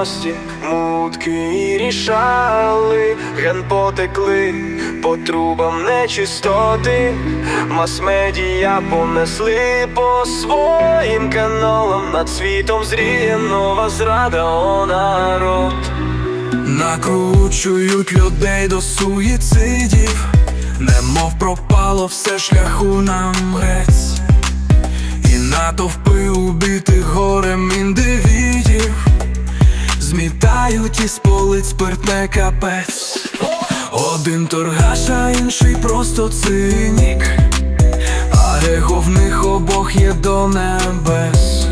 90-ті мутки рішали, ген потекли по трубам нечистоти, мас-медіа понесли по своїм каналам, над світом зріє нова зрада, о народ. Накручують людей до суїцидів, немов пропало все шляху нам грець, і натовпи убитих горем індивідів змітають із полиць спиртне капець. Один торгаш, а інший просто цинік, а его в них обох є до небес.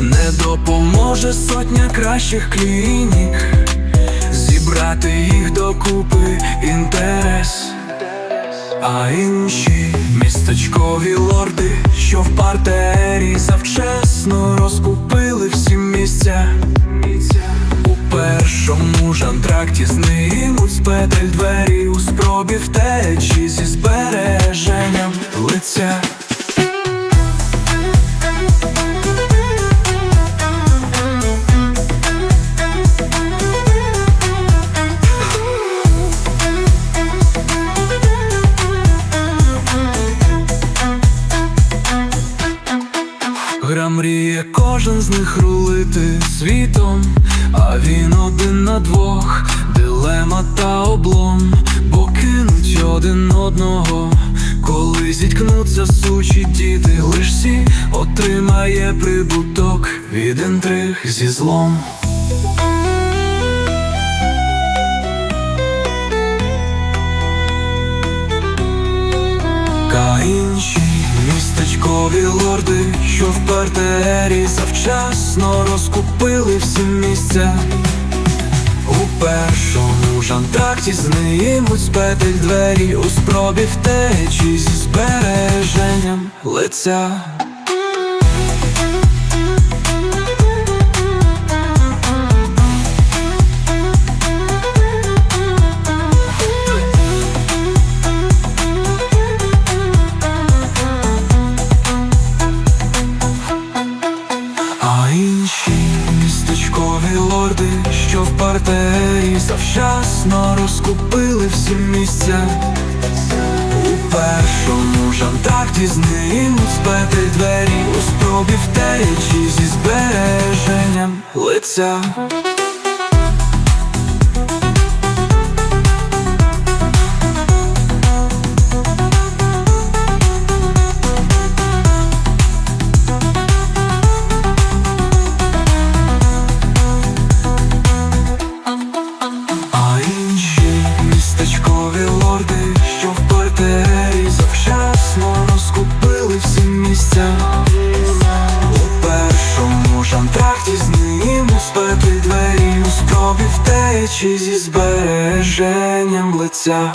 Не допоможе сотня кращих клінік Зібрати їх докупи інтерес А інші містечкові лорди, що в партері завчасно розкупили всі місця першому ж антракті знимуть з петель двері у спробі втечі зі збереженням лиця. Гра мріє кожен з них рулити світом, а він один на двох, дилема та облом, бо кинуть один одного, коли зіткнуться сучі діти, лиш всі отримає прибуток від інтриг зі злом. Та інші містечкові лорди, що в партері завчасно розкупили всі місця. У першому жантракті антракті знимуть з петель двері у спробі втечі зі збереженням лиця. Лорди, що в партері завчасно розкупили всі місця. У першому ж з ним спети двері у спробі втечі зі збереженням лиця. Втечі зі збереженням лиця.